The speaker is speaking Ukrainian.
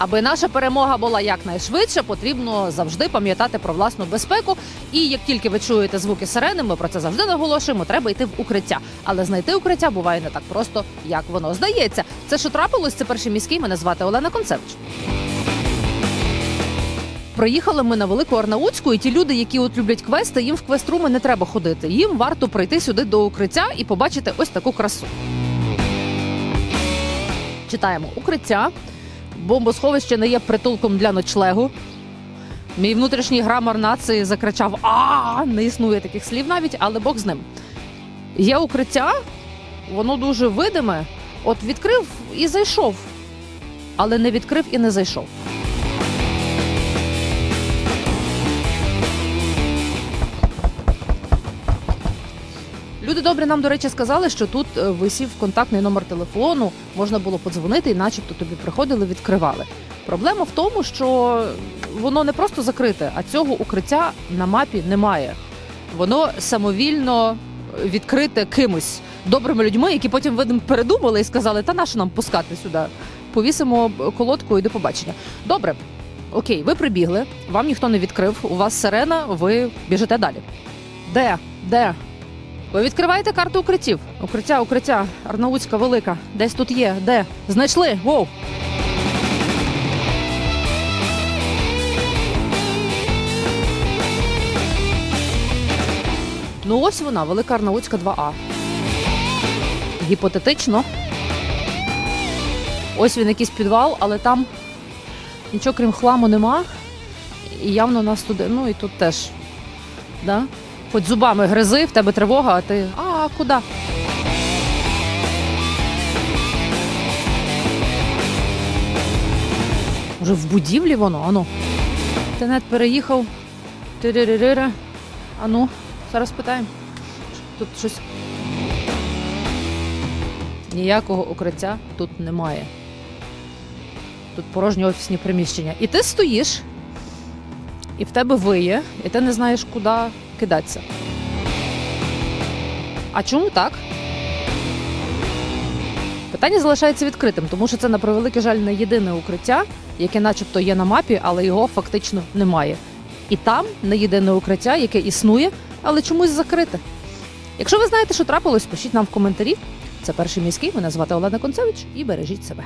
Аби наша перемога була якнайшвидше, потрібно завжди пам'ятати про власну безпеку. І як тільки ви чуєте звуки сирени, ми про це завжди наголошуємо. Треба йти в укриття. Але знайти укриття буває не так просто, як воно здається. Це що трапилось? Це перший міський. Мене звати Олена Концевич. Приїхали ми на велику Арнаутську, і ті люди, які от люблять квести, їм в квеструми не треба ходити. Їм варто прийти сюди до укриття і побачити ось таку красу. Читаємо укриття. Бомбосховище не є притулком для ночлегу. Мій внутрішній грамар нації закричав: А не існує таких слів навіть, але Бог з ним. Є укриття, воно дуже видиме. От відкрив і зайшов, але не відкрив і не зайшов. Люди добре нам, до речі, сказали, що тут е, висів контактний номер телефону, можна було подзвонити, і начебто тобі приходили, відкривали. Проблема в тому, що воно не просто закрите, а цього укриття на мапі немає. Воно самовільно відкрите кимось добрими людьми, які потім видимо, передумали і сказали, та нащо нам пускати сюди? Повісимо колодку і до побачення. Добре, окей, ви прибігли, вам ніхто не відкрив, у вас сирена, ви біжите далі. Де? Де? Ви відкриваєте карту укриттів. Укриття, укриття, Арнаутська велика. Десь тут є. Де? Знайшли? Воу! Ну ось вона, велика Арнаутська 2А. Гіпотетично. Ось він якийсь підвал, але там нічого крім хламу нема. І явно нас туди. Ну і тут теж. Да? Хоч зубами гризи, в тебе тривога, а ти. А, куди? Може, в будівлі воно? Ану. Інтернет переїхав. Тириририра. Ану, зараз питаємо. Тут щось. Ніякого укриття тут немає. Тут порожні офісні приміщення. І ти стоїш, і в тебе виє, і ти не знаєш, куди кидатися. А чому так? Питання залишається відкритим, тому що це на превеликий жаль не єдине укриття, яке начебто є на мапі, але його фактично немає. І там не єдине укриття, яке існує, але чомусь закрите. Якщо ви знаєте, що трапилось, пишіть нам в коментарі. Це перший міський. Мене звати Олена Концевич і бережіть себе.